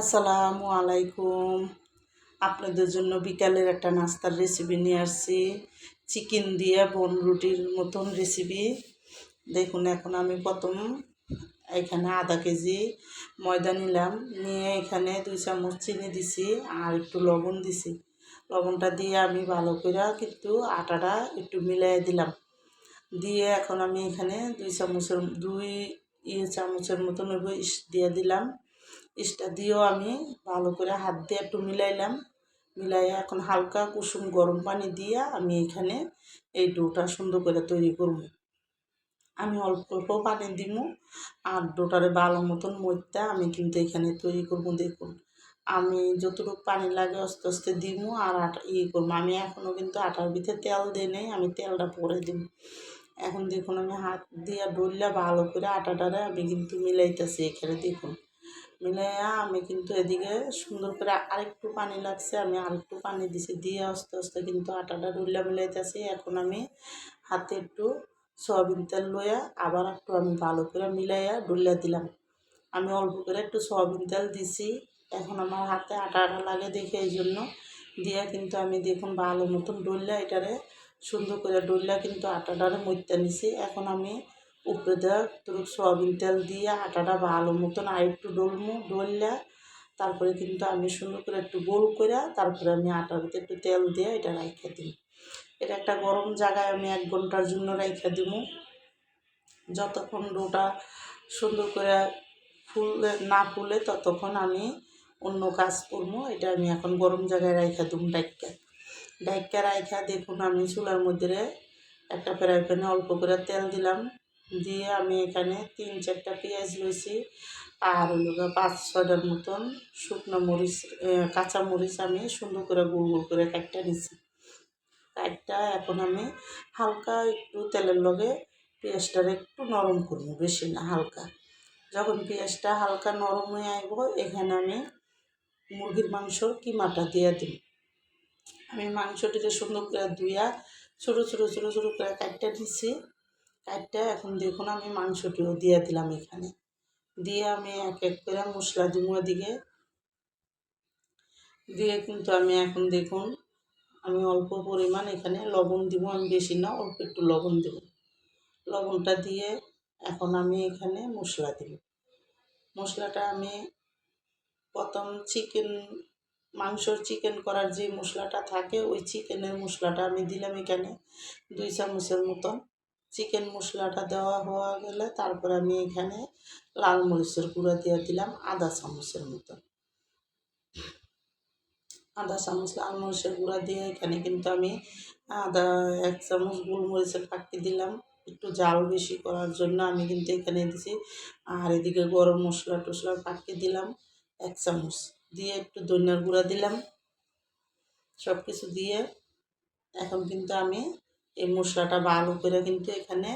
আসসালামু আলাইকুম। আপনাদের জন্য বিকালের একটা নাস্তার রেসিপি নিয়ে আসছি। চিকেন দিয়ে বন রুটির মতন রেসিপি দেখুন, এখন আমি প্রথম এখানে আধা কেজি ময়দা নিলাম। নিয়ে এখানে দুই চামচ চিনি দিছি আর একটু লবণ দিছি। লবণটা দিয়ে আমি ভালো করে কিন্তু আটাটা একটু মিলাই দিলাম। দিয়ে এখন আমি এখানে দুই চামচের, দুই ইয়ে চামচের মতন দিয়ে দিলাম। ইস্টা দিয়েও আমি ভালো করে হাত দিয়ে একটু মিলাইলাম। মিলাই এখন হালকা কুসুম গরম পানি দিয়ে আমি এখানে এই ডোটা সুন্দর করে তৈরি করব। আমি অল্প অল্প পানি দিব আর ডোটারে ভালো মতন মইটা আমি কিন্তু এখানে তৈরি করব দেখুন। আমি যতটুকু পানি লাগে আস্তে আস্তে দিব আর আটা ইয়ে করব। আমি এখনও কিন্তু আটার ভিতরে তেল দিয়ে নেই, আমি তেলটা পরে দিব। এখন দেখুন আমি হাত দিয়ে ডললে ভালো করে আটাটারে আমি কিন্তু মিলাইতেছি এখানে দেখুন। মিলাইয়া আমি কিন্তু এদিকে সুন্দর করে আরেকটু পানি লাগছে, আমি আরেকটু পানি দিছি, দিয়ে আস্তে আস্তে কিন্তু আটাটা ডুল্লা মিলাইতেছি। এখন আমি হাতে একটু সয়াবিন তেল লইয়া আবার একটু আমি ভালো করে মিলাইয়া ডুল্লা দিলাম। আমি অল্প করে একটু সয়াবিন তেল দিছি, এখন আমার হাতে আটা আটা লাগে দেখে এই জন্য। দিয়ে কিন্তু আমি দেখুন ভালো মতন ডুল্লা এটারে সুন্দর করে ডুল্লা কিন্তু আটাটারে মধ্যে নিছি। এখন আমি উপরে দেওয়া তোর সয়াবিন তেল দিয়ে আটাটা ভালো মতন আর একটু ডলমু, ডললে তারপরে কিন্তু আমি সুন্দর করে একটু গোল করে তারপরে আমি আটার ভিতরে একটু তেল দিয়ে এটা রাইখে দিই এটা একটা গরম জায়গায় আমি এক ঘণ্টার জন্য রাইখে দিব যতক্ষণ ডোটা সুন্দর করে ফুলে, না ফুলে ততক্ষণ আমি অন্য কাজ করব এটা আমি এখন গরম জায়গায় রাইখা দিম ডাইকা ডাইকা রাইখা দেখুন আমি চুলার মধ্যে একটা ফ্রাই প্যানে অল্প করে তেল দিলাম। দিয়ে আমি এখানে তিন চারটা পেঁয়াজ লইছি আর হলো পাঁচ ছয়টার মতন শুকনো মরিচ কাঁচা মরিচ আমি সুন্দর করে গোল গোল করে কাটটা নিছি। কাটটা এখন আমি হালকা একটু তেলের লগে পেঁয়াজটার একটু নরম করব, বেশি না হালকা। যখন পেঁয়াজটা হালকা নরম হয়ে আসব, এখানে আমি মুরগির মাংসর কিমাটা দিয়ে দিই আমি মাংসটিকে সুন্দর করে ধুইয়া ছোটো ছোটো ছোটো ছোটো করে কাটটা দিছি কাটটা এখন দেখুন আমি মাংসটিও দিয়ে দিলাম এখানে। দিয়ে আমি এক এক করে মশলা দিব দিকে দিয়ে কিন্তু আমি এখন দেখুন, আমি অল্প পরিমাণ এখানে লবণ দিব, আমি বেশি না, অল্প একটু লবণ দেব। লবণটা দিয়ে এখন আমি এখানে মশলা দিব। মশলাটা আমি প্রথম চিকেন, মাংসর চিকেন করার যে মশলাটা থাকে, ওই চিকেনের মশলাটা আমি দিলাম এখানে, দুই চামচের মতন। চিকেন মশলাটা দেওয়া হওয়া গেলে তারপর আমি এখানে লাল মরিচের গুঁড়া দিয়ে দিলাম আধা চামচের মতো। আদা চামচ, লাল মরিচের গুঁড়া দিয়ে এখানে কিন্তু আমি আদা এক চামচ গোলমরিচের পাখি দিলাম। একটু জাল বেশি করার জন্য আমি কিন্তু এখানে দিছি। আর এদিকে গরম মশলা টশলা পাখি দিলাম এক চামচ দিয়ে একটু ধনিয়ার গুঁড়া দিলাম। সব কিছু দিয়ে এখন কিন্তু আমি এই মশলাটা ভালো করে কিন্তু এখানে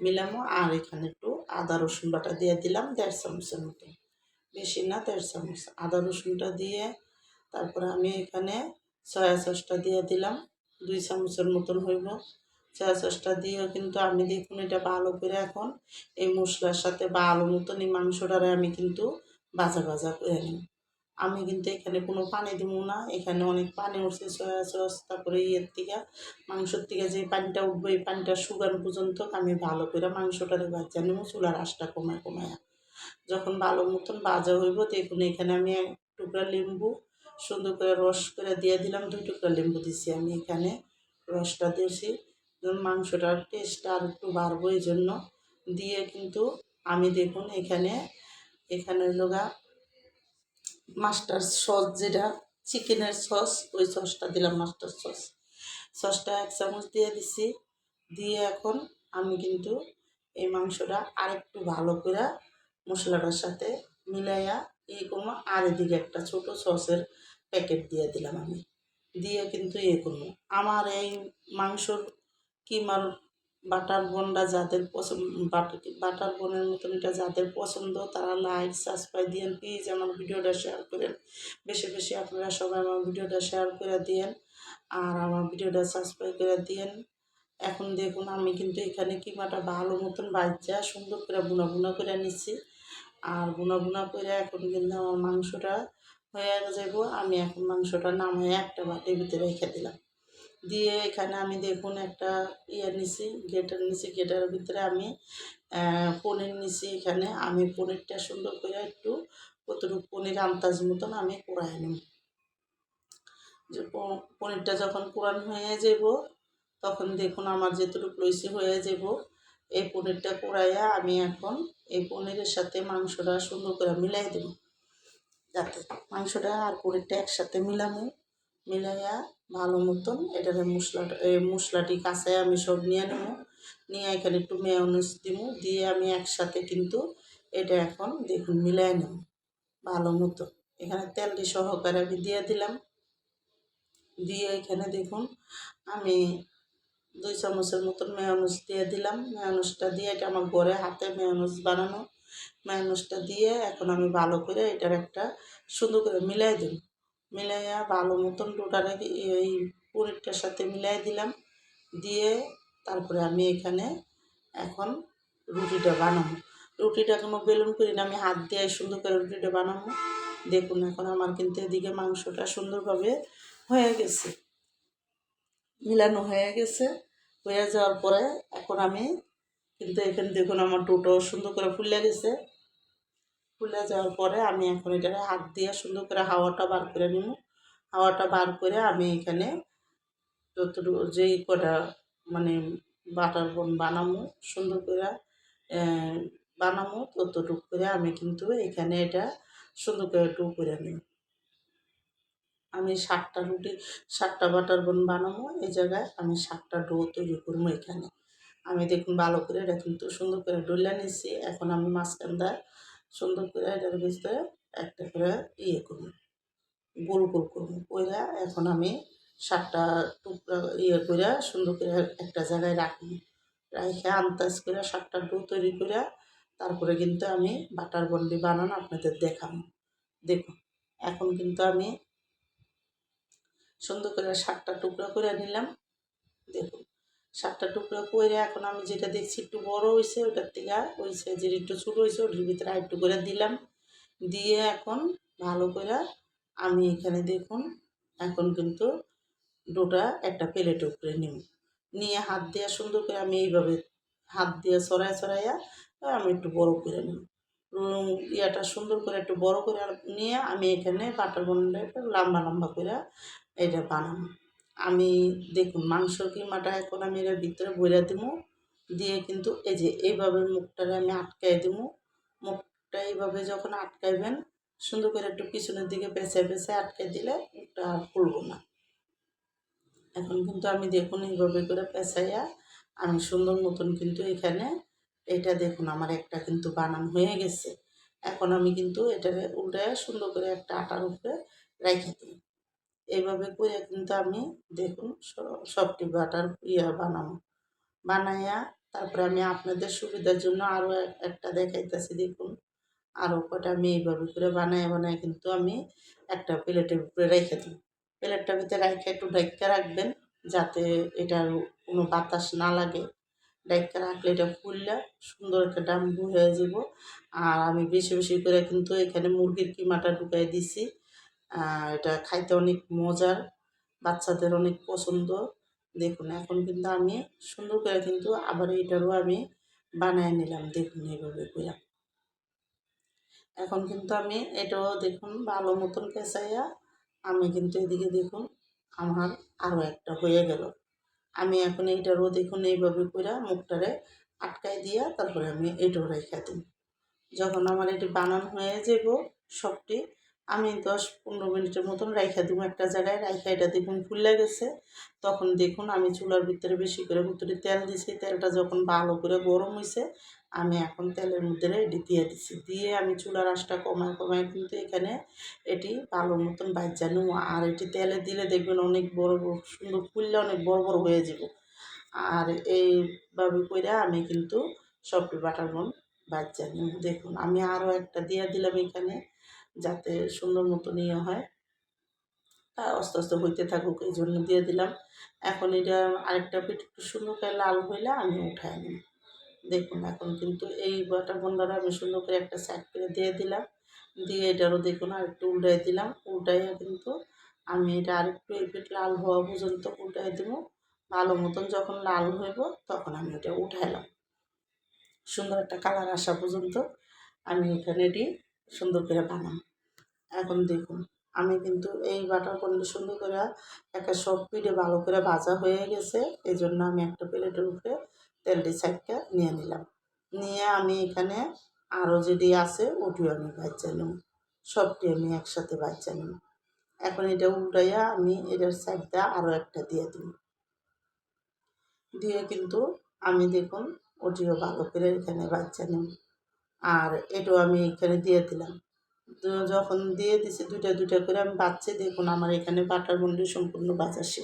মিলামো। আর এখানে একটু আদা, রসুন বাটা দিয়ে দিলাম দেড় চামচের মতো। বেশি না, দেড় চামচ। আদা, রসুনটা দিয়ে তারপরে আমি এখানে সয়া সসটা দিয়ে দিলাম। দুই চামচের মতন হইব। সয়া সসটা দিয়েও কিন্তু আমি দেখুন এটা ভালো করে এখন এই মশলার সাথে ভালো মতন এই মাংসটারে আমি কিন্তু ভাজা ভাজা করে নিই। আমি কিন্তু এখানে কোনো পানি দিব না। এখানে অনেক পানি উঠছে সয়া সস, তারপরে ইয়ের থেকে, মাংসর থেকে যে পানিটা উঠবে, এই পানিটা শুকানো পর্যন্ত আমি ভালো করে মাংসটারে বাজা নেব চুলার আশটা কমায় কমায়। যখন ভালো মতন বাজা হইব, দেখুন এখানে আমি এক টুকরা লেম্বু, সুন্দর করে রস করে দিয়ে দিলাম, দুই টুকরা লেম্বু দিছি আমি এখানে, রসটা দিয়েছি মাংসটার টেস্টটা আর একটু বাড়বো এই জন্য দিয়ে কিন্তু আমি দেখুন এখানে এখানে লোগা মাস্টার সস যেটা, চিকেনের সস, ওই সসটা দিলাম মাস্টার সস। সসটা এক চামচ দিয়ে দিছি, দিয়ে এখন আমি কিন্তু এই মাংসটা আরেকটু ভালো করে মশলাটার সাথে মিলাইয়া এই করব আর এদিকে একটা ছোট সসের প্যাকেট দিয়ে দিলাম আমি। দিয়ে কিন্তু ইয়ে করব আমার এই মাংসর কিমার বাটার বনটা যাদের পছন্দ বাটার বনের মতন এটা যাদের পছন্দ, তারা লাইক, সাবস্ক্রাইব দিয়েন প্লিজ আমার ভিডিওটা শেয়ার করেন। বেশি বেশি আপনারা সবাই আমার ভিডিওটা শেয়ার করে দিয়েন আর আমার ভিডিওটা সাবস্ক্রাইব করে দিয়েন। এখন দেখুন আমি কিন্তু এখানে কিমাটা ভালো মতন বাজ্যা সুন্দর করে বুনা বুনা করে নিচ্ছি। আর বুনা বুনা করে এখন কিন্তু আমার মাংসটা হয়ে যাব আমি এখন মাংসটা নামিয়ে একটা বাটির ভিতরে রেখে দিলাম। দিয়ে এখানে আমি দেখুন একটা ইয়ে নিছি গেটার নিছি গেটারের ভিতরে আমি পনির নিছি এখানে। আমি পনিরটা সুন্দর করে একটু কতটুকু পনির আন্দাজ মতন আমি কুড়াই নিব। যে পনিরটা যখন কোরআন হয়ে যাব, তখন দেখুন আমার যেটুকু লইসি হয়ে যাব। এই পনিরটা কুড়াইয়া আমি এখন এই পনিরের সাথে মাংসটা সুন্দর করে মিলাই দেব। যাতে মাংসটা আর পনিরটা একসাথে মিলামো। মিলাইয়া ভালো মতন এটার মশলাটা এই মশলাটি কাঁচায় আমি সব নিয়ে নেব। নিয়ে এখানে একটু মেয়নিস দিব দিয়ে আমি একসাথে কিন্তু এটা এখন দেখুন মিলাই নেব, ভালো মতো এখানে তেলটি সহকারে আমি দিয়ে দিলাম। দিয়ে এখানে দেখুন আমি দুই চামচের মতন মেয়নুস দিয়ে দিলাম। মেয়নুসটা দিয়ে এটা আমার ঘরে হাতে মেয়নুস বানানো। মেয়নুসটা দিয়ে এখন আমি ভালো করে এটার একটা সুন্দর করে মিলাই দিই মিলাইয়া ভালো মতন ডোটারে এই পনিরটার সাথে মিলাই দিলাম। দিয়ে তারপরে আমি এখানে এখন রুটিটা বানাবো। রুটিটা কোনো বেলুন করি না, আমি হাত দিয়ে সুন্দর করে রুটিটা বানাবো। দেখুন এখন আমার কিন্তু এদিকে মাংসটা সুন্দরভাবে হয়ে গেছে, মিলানো হয়ে গেছে। হয়ে যাওয়ার পরে এখন আমি কিন্তু এখানে দেখুন আমার ডোটো সুন্দর করে ফুলে গেছে। ফুলে যাওয়ার পরে আমি এখন এটাকে হাত দিয়ে সুন্দর করে হাওয়াটা বার করে নিব। হাওয়াটা বার করে আমি এখানে যতটুকু যেই কটা মানে বাটার বন বানামো সুন্দর করে বানামো ততটুকু করে আমি কিন্তু এখানে এটা সুন্দর করে টু করে নিই আমি সাতটা রুটি, সাতটা বাটার বন বানাবো, এই জায়গায় আমি সাতটা ডো তৈরি করব এখানে। আমি দেখুন ভালো করে এটা কিন্তু সুন্দর করে ডলে নিচ্ছি। এখন আমি মাঝখানটা সুন্দর করে এটার ভিতরে একটা করে ইয়ে করব, গোল গোল করব, কইরা এখন আমি সাতটা টুকরা ইয়ে করে সুন্দর করে একটা জায়গায় রাখব। রাখে আন্দাজ করে সাতটা ডো তৈরি করে তারপরে কিন্তু আমি বাটার বন্ডি বানানো আপনাদের দেখাবো। দেখুন এখন কিন্তু আমি সুন্দর করে সাতটা টুকরা করে নিলাম। দেখুন সাতটা টুকরা করে এখন আমি যেটা দেখছি একটু বড় হয়েছে ওটার থেকে ওই সাইজের একটু ছোটো হয়েছে ওটার ভিতরে আরেকটু করে দিলাম। দিয়ে এখন ভালো করে আমি এখানে দেখুন, এখন কিন্তু ডোটা একটা প্লেটের উপরে নিব নিয়ে হাত দিয়ে সুন্দর করে আমি এইভাবে হাত দিয়ে সরাই সরাইয়া আমি একটু বড় করে নিব ইয়াটা সুন্দর করে একটু বড় করে নিয়ে আমি এখানে বাটার একটু লম্বা লম্বা করে এটা বানাবো। আমি দেখুন মাংসর কিমাটা এখন আমি এর ভিতরে বইরা দেবো দিয়ে কিন্তু এই যে এইভাবে মুখটারে আমি আটকাই দেবো মুখটা এইভাবে যখন আটকাইবেন, সুন্দর করে একটু পিছনের দিকে পেঁচে পেঁচে আটকাই দিলে মুখটা আর খুলবো না। এখন কিন্তু আমি দেখুন এইভাবে করে পেঁচাইয়া আমি সুন্দর মতন কিন্তু এখানে এটা দেখুন, আমার একটা কিন্তু বানান হয়ে গেছে। এখন আমি কিন্তু এটাকে উল্টে সুন্দর করে একটা আটার উপরে রেখে দিই। এইভাবে করে কিন্তু আমি দেখুন সবটি বাটার ইয়া বানাবো বানাইয়া তারপরে আমি আপনাদের সুবিধার জন্য আরও একটা দেখাইতেছি, দেখুন। আরও কটা আমি এইভাবে করে বানায় বানায় কিন্তু আমি একটা প্লেটের উপরে রেখে দিই। প্লেটটার ভিতরে রেখে একটু ঢাইকা রাখবেন যাতে এটার কোনো বাতাস না লাগে। ডাইকা রাখলে এটা ফুললে সুন্দর একটা ডাম্বু হয়ে যাব আর আমি বেশি বেশি করে কিন্তু এখানে মুরগির কিমাটা ঢুকাই দিছি। এটা খাইতে অনেক মজার, বাচ্চাদের অনেক পছন্দ। দেখুন, এখন কিন্তু আমি সুন্দর করে কিন্তু আবার এটারও আমি বানিয়ে নিলাম, দেখুন এইভাবে করে এখন কিন্তু আমি এটাও দেখুন ভালো মতন পেঁচাইয়া আমি কিন্তু এদিকে দেখুন আমার আরও একটা হয়ে গেল। আমি এখন এইটারও দেখুন এইভাবে করে মুখটারে আটকাই দিয়া তারপরে আমি এটাও রেখে দিই। যখন আমার এটি বানানো হয়ে যাব সবটি আমি দশ পনেরো মিনিটের মতন রাইখা দেবো একটা জায়গায়, রাইখা এটা দেখুন ফুলে গেছে। তখন দেখুন আমি চুলার ভিতরে বেশি করে ভিতরে তেল দিছি। তেলটা যখন ভালো করে গরম হয়েছে আমি এখন তেলের মধ্যে এটি দিয়ে দিছি। দিয়ে আমি চুলার আঁশটা কমায় কমায় কিন্তু এখানে এটি ভালো মতন বাজ্যা নেব আর এটি তেলে দিলে দেখবেন অনেক বড় বড়, সুন্দর ফুললে অনেক বড় বড় হয়ে যাব। আর এইভাবে করে আমি কিন্তু সবটি বাটার বাজ্যা নেব। দেখুন আমি আরও একটা দিয়ে দিলাম এখানে। যাতে সুন্দর মতন ইয়ে হয়। আস্তে আস্তে হইতে থাকুক এই জন্য দিয়ে দিলাম। এখন এটা আরেকটা পিঠ একটু সুন্দর করে লাল হইলে আমি উঠাই নিই দেখুন, এখন কিন্তু এই বাটা বন্ডাটা আমি সুন্দর করে একটা সাইড করে দিয়ে দিলাম। দিয়ে এটারও দেখুন আর একটু উল্টাই দিলাম। উল্টাইয়া কিন্তু আমি এটা আরেকটু এই পিঠ লাল হওয়া পর্যন্ত উল্টাই দেবো। ভালো মতন যখন লাল হইব তখন আমি এটা উঠাইলাম। সুন্দর একটা কালার আসা পর্যন্ত আমি এখানে এটি সুন্দর করে বানাই এখন দেখুন, আমি কিন্তু এই বাটার পনির সুন্দর করে একটা সব পিঠে ভালো করে ভাজা হয়ে গেছে। এই জন্য আমি একটা প্লেটের উপরে তেলটি সাইডটা নিয়ে নিলাম। নিয়ে আমি এখানে আরও যেটি আছে, ওটিও আমি বাচ্চা নেব। সবটি আমি একসাথে বাচ্চা নেব। এখন এটা উল্টাইয়া আমি এটার সাইডটা আরও একটা দিয়ে দিই দিয়ে কিন্তু আমি দেখুন, ওটিও ভালো করে এখানে বাচ্চা নেব। আর এটাও আমি এখানে দিয়ে দিলাম। যখন দিয়ে দিছি দুটা দুটা করে আমি বাচ্চা দেখুন আমার এখানে বাটার বন্ডি সম্পূর্ণ বাজার শেষ।